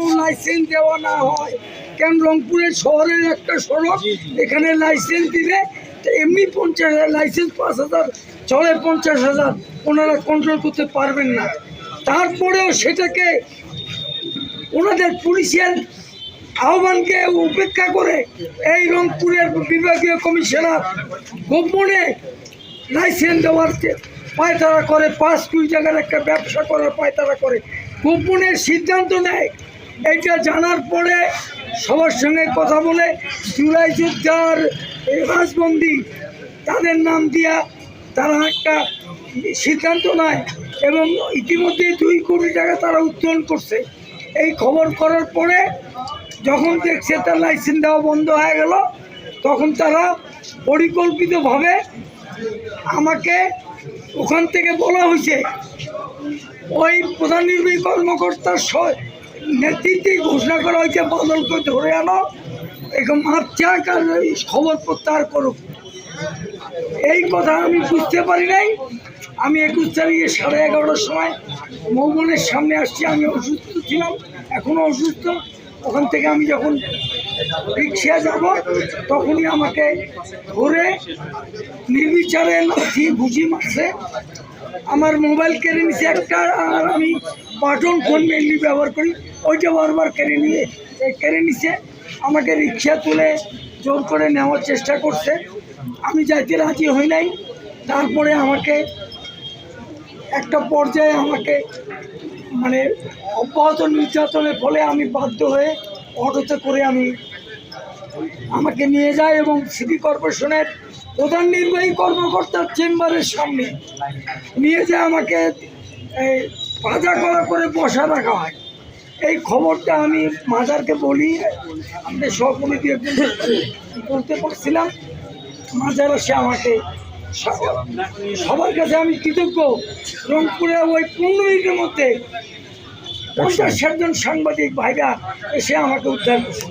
কোনো লাইসেন্স দেওয়া না হয়। কেন? রংপুরের শহরের একটা সড়ক এখানে লাইসেন্স দিলে এমনি পঞ্চাশ হাজার লাইসেন্স পাঁচ হাজার চলে পঞ্চাশ হাজার ওনারা কন্ট্রোল করতে পারবেন না। তারপরেও সেটাকে ওনাদের পুলিশের আহ্বানকে উপেক্ষা করে এই রংপুরের বিভাগীয় কমিশনার গোপনে লাইসেন্স দেওয়ার পায়তারা করে পাঁচ কুড়ি টাকার একটা ব্যবসা করার পায়তারা করে গোপনের সিদ্ধান্ত নেয় এইটা জানার পরে সবার সঙ্গে কথা বলে জুলাই যোদ্ধার রাজবন্দি তাদের নাম দিয়া তারা একটা সিদ্ধান্ত নেয় এবং ইতিমধ্যে দুই কোটি টাকা তারা উত্তোলন করছে। এই খবর করার পরে যখন দেখছে তার লাইসেন্স দেওয়া বন্ধ হয়ে গেল, তখন তারা পরিকল্পিতভাবে আমাকে ওখান থেকে বলা হয়েছে, ওই প্রধান নির্বাহী কর্মকর্তার নেতৃত্বে ঘোষণা করা হয়েছে, বাদলকে ধরে আনো এরকম মাপ চাক আর খবর প্রত্যাহার করুক। এই কথা আমি বুঝতে পারি নাই। আমি একুশ তারিখে সাড়ে এগারোটার সময় মৌবনের সামনে আসছি, আমি অসুস্থ ছিলাম এখনও অসুস্থ। ওখান থেকে আমি যখন রিক্সা যাব, তখনই আমাকে ধরে নির্বিচারে লাঠি বুঝি মারছে। আমার মোবাইল কেড়ে নিছে একটা, আর আমি বাটন ফোন মেনলি ব্যবহার করি। ওইটা বারবার কেড়ে নিয়ে কেড়ে নিছে। আমাকে রিক্সা তুলে জোর করে নেওয়ার চেষ্টা করছে। আমি যাইতে রাজি হই নাই। তারপরে আমাকে একটা পর্যায়ে আমাকে মানে অব্যাহত নির্যাতনের ফলে আমি বাধ্য হয়ে অটোতে করে আমি আমাকে নিয়ে যায় এবং সিটি কর্পোরেশনের প্রধান নির্বাহী কর্মকর্তার চেম্বারের সামনে নিয়ে যায় আমাকে এই, ভাজা করা করে বসা রাখা হয়। এই খবরটা আমি মাজারকে বলি আমাদের সহকর্মী একজন বলতে পারছিলাম মাজার সে আমাকে সবার কাছে আমি কৃতজ্ঞ। রংপুরে ওই পনেরো মিনিটের মধ্যে পঞ্চাশ ষাটজন সাংবাদিক ভাইরা এসে আমাকে উদ্ধার করছে।